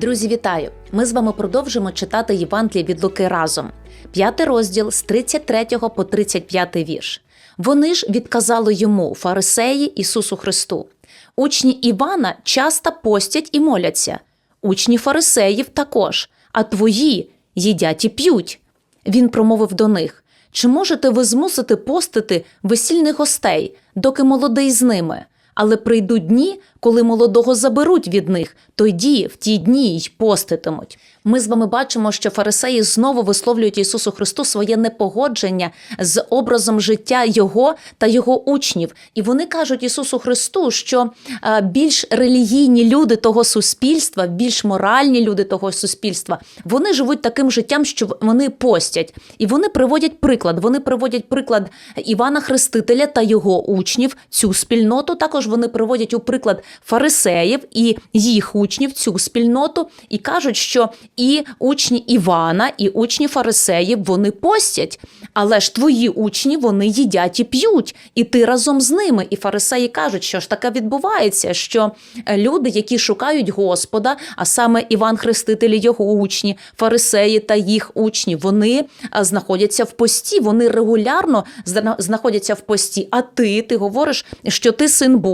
Друзі, вітаю! Ми з вами продовжимо читати Євангеліє від Луки разом. П'ятий розділ з 33 по 35 вірш. Вони ж відказали йому, фарисеї Ісусу Христу. Учні Івана часто постять і моляться, учні фарисеїв також, а твої їдять і п'ють. Він промовив до них: Чи можете ви змусити постити весільних гостей, доки молодий з ними? Але прийдуть дні, коли молодого заберуть від них, тоді в ті дні й поститимуть. Ми з вами бачимо, що фарисеї знову висловлюють Ісусу Христу своє непогодження з образом життя Його та його учнів. І вони кажуть Ісусу Христу, що е, більш релігійні люди того суспільства, більш моральні люди того суспільства, вони живуть таким життям, що вони постять. І вони приводять приклад. Вони приводять приклад Івана Хрестителя та його учнів, цю спільноту. Також вони приводять у приклад фарисеїв і їх учнів, цю спільноту, і кажуть, що і учні Івана, і учні фарисеїв вони постять. Але ж твої учні вони їдять і п'ють, і ти разом з ними. І фарисеї кажуть, що ж таке відбувається, що е, люди, які шукають Господа, а саме Іван Хреститель, і його учні, фарисеї та їх учні, вони е, знаходяться в пості, вони регулярно знаходяться в пості. А ти, ти говориш, що ти син Божий,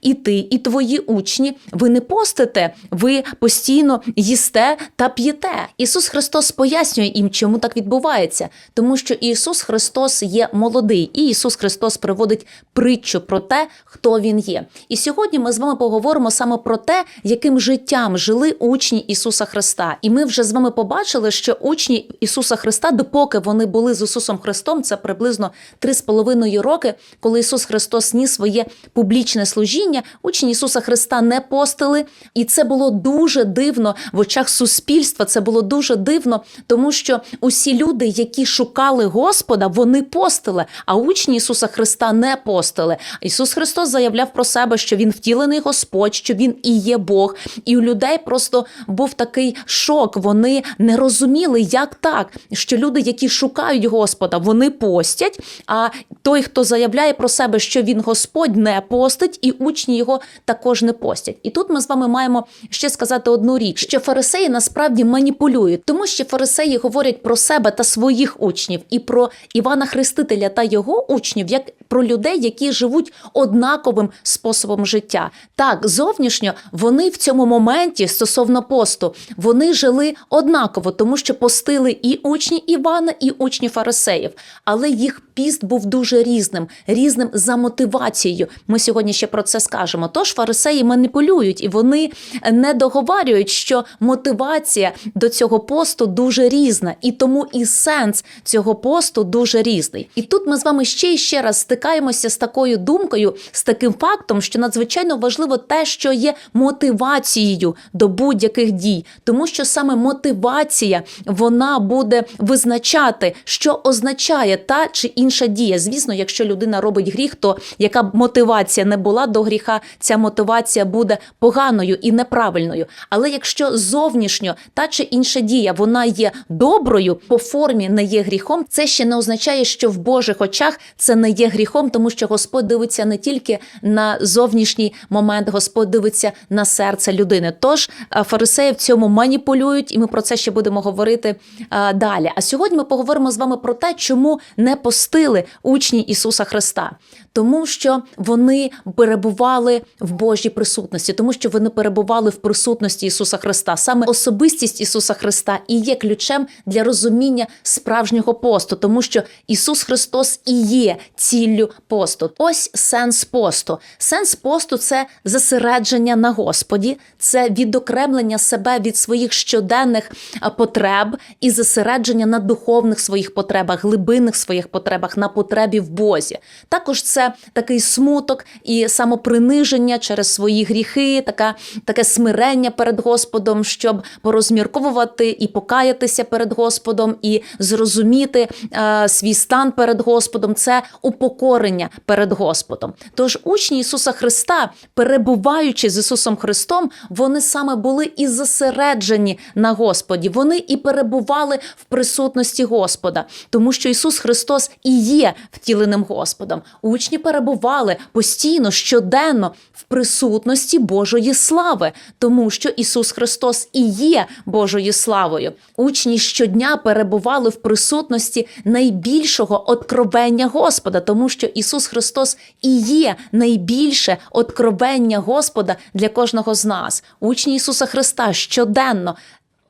і ти, і твої учні, ви не постите, ви постійно їсте та п'єте. Ісус Христос пояснює їм, чому так відбувається, тому що Ісус Христос є молодий, і Ісус Христос приводить притчу про те, хто він є. І сьогодні ми з вами поговоримо саме про те, яким життям жили учні Ісуса Христа. І ми вже з вами побачили, що учні Ісуса Христа, допоки вони були з Ісусом Христом, це приблизно 3,5 роки, коли Ісус Христос ніс своє публічне служіння, учні Ісуса Христа не постили, і це було дуже дивно в очах суспільства. Це було дуже дивно, тому що усі люди, які шукали Господа, вони постили, а учні Ісуса Христа не постили. Ісус Христос заявляв про себе, що Він втілений Господь, що Він і є Бог. І у людей просто був такий шок. Вони не розуміли, як так, що люди, які шукають Господа, вони постять. А той, хто заявляє про себе, що він Господь, не постить, і учні його також не постять. І тут ми з вами маємо ще сказати одну річ: що фарисеї насправді маніпулюють, тому що фарисеї говорять про себе та своїх учнів, і про Івана Хрестителя та його учнів, як про людей, які живуть однаковим способом життя. Так, зовнішньо вони в цьому моменті стосовно посту вони жили однаково, тому що постили і учні Івана, і учні фарисеїв, але їх піст був дуже різним, різним за мотивацією. Ми сьогодні ще про це скажемо. Тож фарисеї маніпулюють і вони не договарюють, що мотивація до цього посту дуже різна, і тому і сенс цього посту дуже різний. І тут ми з вами ще і ще раз стикаємося з такою думкою, з таким фактом, що надзвичайно важливо те, що є мотивацією до будь-яких дій, тому що саме мотивація вона буде визначати, що означає та чи інша дія. Звісно, якщо людина робить гріх, то яка б мотивація не була до гріха, ця мотивація буде поганою і неправильною. Але якщо зовнішньо та чи інша дія вона є доброю, по формі не є гріхом, це ще не означає, що в Божих очах це не є гріхом, тому що Господь дивиться не тільки на зовнішній момент, Господь дивиться на серце людини. Тож е, фарисеї в цьому маніпулюють, і ми про це ще будемо говорити е, далі. А сьогодні ми поговоримо з вами про те, чому не постили учні Ісуса Христа. Тому що вони перебували в Божій присутності, тому що вони перебували в присутності Ісуса Христа. Саме особистість Ісуса Христа і є ключем для розуміння справжнього посту, тому що Ісус Христос і є ціллю посту. Ось сенс посту. Сенс посту це зосередження на Господі, це відокремлення себе від своїх щоденних потреб і зосередження на духовних своїх потребах, глибинних своїх потребах, на потребі в Бозі. Також це такий смуток і самоприниження через свої гріхи, така, таке смирення перед Господом, щоб порозмірковувати і покаятися перед Господом, і зрозуміти е, свій стан перед Господом. Це упокорення перед Господом. Тож учні Ісуса Христа, перебуваючи з Ісусом Христом, вони саме були і зосереджені на Господі. Вони і перебували в присутності Господа, тому що Ісус Христос і є втіленим Господом. Учні перебували постійно, щоденно в присутності Божої слави, тому що Ісус Христос і є Божою славою. Учні щодня перебували в присутності найбільшого откровення Господа, тому що Ісус Христос і є найбільше откровення Господа для кожного з нас. Учні Ісуса Христа щоденно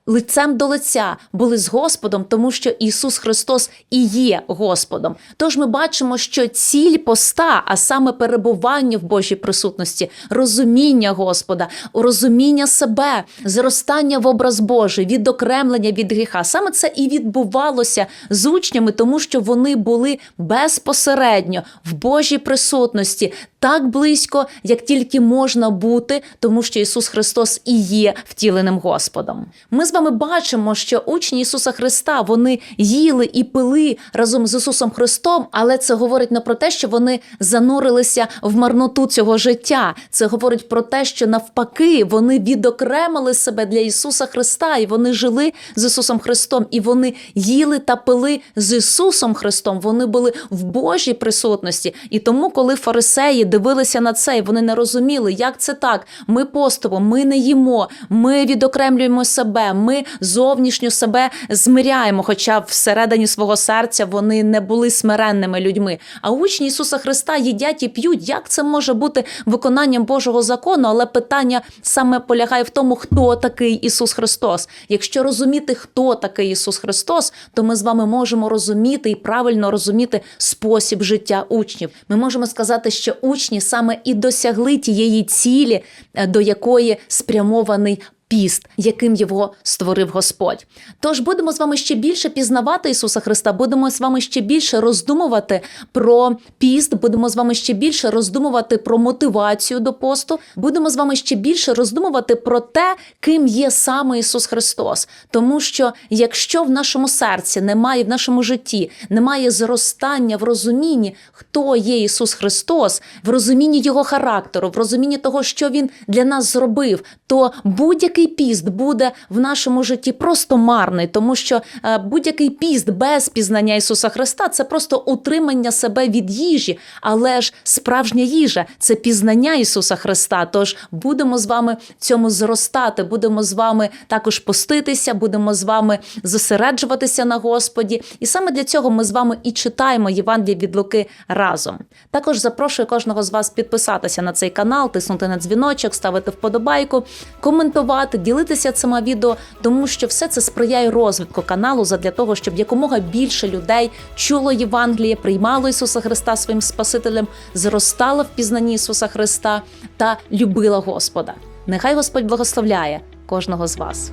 лицем до лиця були з Господом, тому що Ісус Христос і є Господом. Тож ми бачимо, що ціль поста, а саме перебування в Божій присутності, розуміння Господа, розуміння себе, зростання в образ Божий, відокремлення від гріха. Саме це і відбувалося з учнями, тому що вони були безпосередньо в Божій присутності. Так близько, як тільки можна бути, тому що Ісус Христос і є втіленим Господом. Ми з вами бачимо, що учні Ісуса Христа вони їли і пили разом з Ісусом Христом, але це говорить не про те, що вони занурилися в марноту цього життя. Це говорить про те, що навпаки вони відокремили себе для Ісуса Христа, і вони жили з Ісусом Христом, і вони їли та пили з Ісусом Христом. Вони були в Божій присутності. І тому, коли фарисеї дивилися на це, і вони не розуміли, як це так. Ми поступом, ми не їмо, ми відокремлюємо себе, ми зовнішньо себе змиряємо, хоча всередині свого серця вони не були смиренними людьми. А учні Ісуса Христа їдять і п'ють. Як це може бути виконанням Божого закону? Але питання саме полягає в тому, хто такий Ісус Христос. Якщо розуміти, хто такий Ісус Христос, то ми з вами можемо розуміти і правильно розуміти спосіб життя учнів. Ми можемо сказати, що учні саме і досягли тієї цілі, е, до якої спрямований. Піст, яким його створив Господь. Тож будемо з вами ще більше пізнавати Ісуса Христа, будемо з вами ще більше роздумувати про піст, будемо з вами ще більше роздумувати про мотивацію до посту, будемо з вами ще більше роздумувати про те, ким є саме Ісус Христос. Тому що якщо в нашому серці немає в нашому житті, немає зростання в розумінні, хто є Ісус Христос, в розумінні Його характеру, в розумінні того, що Він для нас зробив, то будь-який піст буде в нашому житті просто марний, тому що е, будь-який піст без пізнання Ісуса Христа це просто утримання себе від їжі, але ж справжня їжа це пізнання Ісуса Христа. Тож будемо з вами цьому зростати, будемо з вами також поститися, будемо з вами зосереджуватися на Господі. І саме для цього ми з вами і читаємо Євангеліє від Луки разом. Також запрошую кожного з вас підписатися на цей канал, тиснути на дзвіночок, ставити вподобайку, коментувати, ділитися цими відео, тому що все це сприяє розвитку каналу задля того, щоб якомога більше людей чуло Євангеліє, приймало Ісуса Христа своїм Спасителем, зростало в пізнанні Ісуса Христа та любила Господа. Нехай Господь благословляє кожного з вас.